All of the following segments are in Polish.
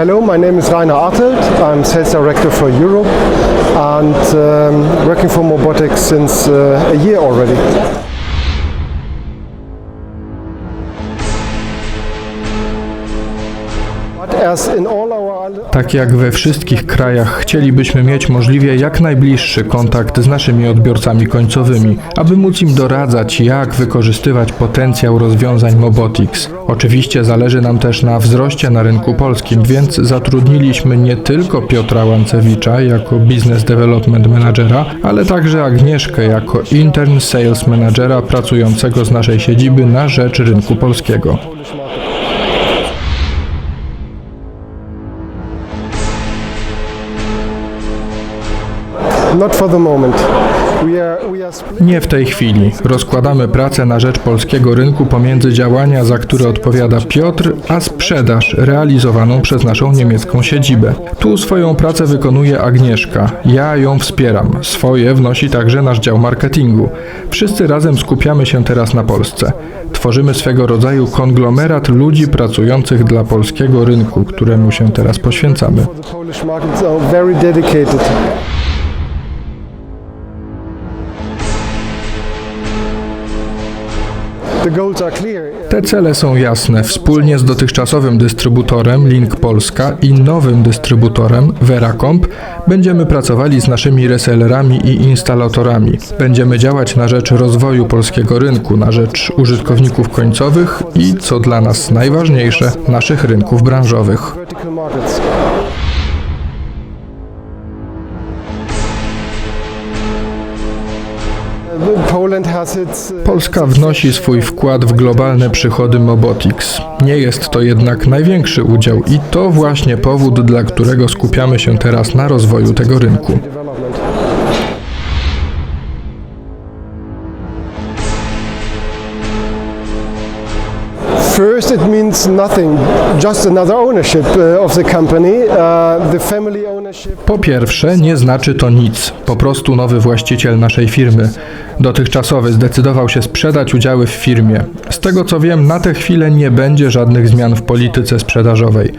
Hello, my name is Rainer Artelt. I'm sales director for Europe and um, working for Mobotics since uh, a year already. But as in all our Tak jak we wszystkich krajach, chcielibyśmy mieć możliwie jak najbliższy kontakt z naszymi odbiorcami końcowymi, aby móc im doradzać, jak wykorzystywać potencjał rozwiązań Mobotics. Oczywiście zależy nam też na wzroście na rynku polskim, więc zatrudniliśmy nie tylko Piotra Łancewicza jako Business Development Managera, ale także Agnieszkę jako Intern Sales Managera pracującego z naszej siedziby na rzecz rynku polskiego. Nie w tej chwili. Rozkładamy pracę na rzecz polskiego rynku pomiędzy działania, za które odpowiada Piotr, a sprzedaż realizowaną przez naszą niemiecką siedzibę. Tu swoją pracę wykonuje Agnieszka. Ja ją wspieram. Swoje wnosi także nasz dział marketingu. Wszyscy razem skupiamy się teraz na Polsce. Tworzymy swego rodzaju konglomerat ludzi pracujących dla polskiego rynku, któremu się teraz poświęcamy. Te cele są jasne. Wspólnie z dotychczasowym dystrybutorem Link Polska i nowym dystrybutorem Veracomp będziemy pracowali z naszymi resellerami i instalatorami. Będziemy działać na rzecz rozwoju polskiego rynku, na rzecz użytkowników końcowych i, co dla nas najważniejsze, naszych rynków branżowych. Polska wnosi swój wkład w globalne przychody Mobotics. Nie jest to jednak największy udział i to właśnie powód, dla którego skupiamy się teraz na rozwoju tego rynku. First, it means nothing, just another ownership uh, of the company. Uh, the family ownership. Po pierwsze, nie znaczy to nic, po prostu nowy właściciel naszej firmy. Dotychczasowy zdecydował się sprzedać udziały w firmie. Z tego co wiem, na tę chwilę nie będzie żadnych zmian w polityce sprzedażowej.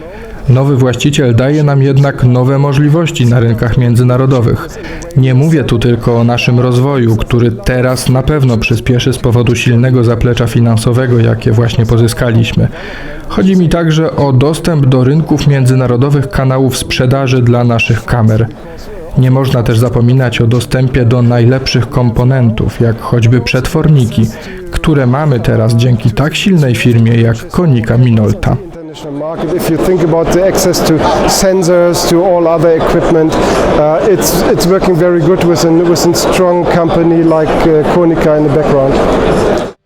Nowy właściciel daje nam jednak nowe możliwości na rynkach międzynarodowych. Nie mówię tu tylko o naszym rozwoju, który teraz na pewno przyspieszy z powodu silnego zaplecza finansowego, jakie właśnie pozyskaliśmy. Chodzi mi także o dostęp do rynków międzynarodowych kanałów sprzedaży dla naszych kamer. Nie można też zapominać o dostępie do najlepszych komponentów, jak choćby przetworniki, które mamy teraz dzięki tak silnej firmie jak Konica Minolta. International market. If you think about the access to sensors, to all other equipment, uh, it's it's working very good with a with a strong company like uh, Konica in the background.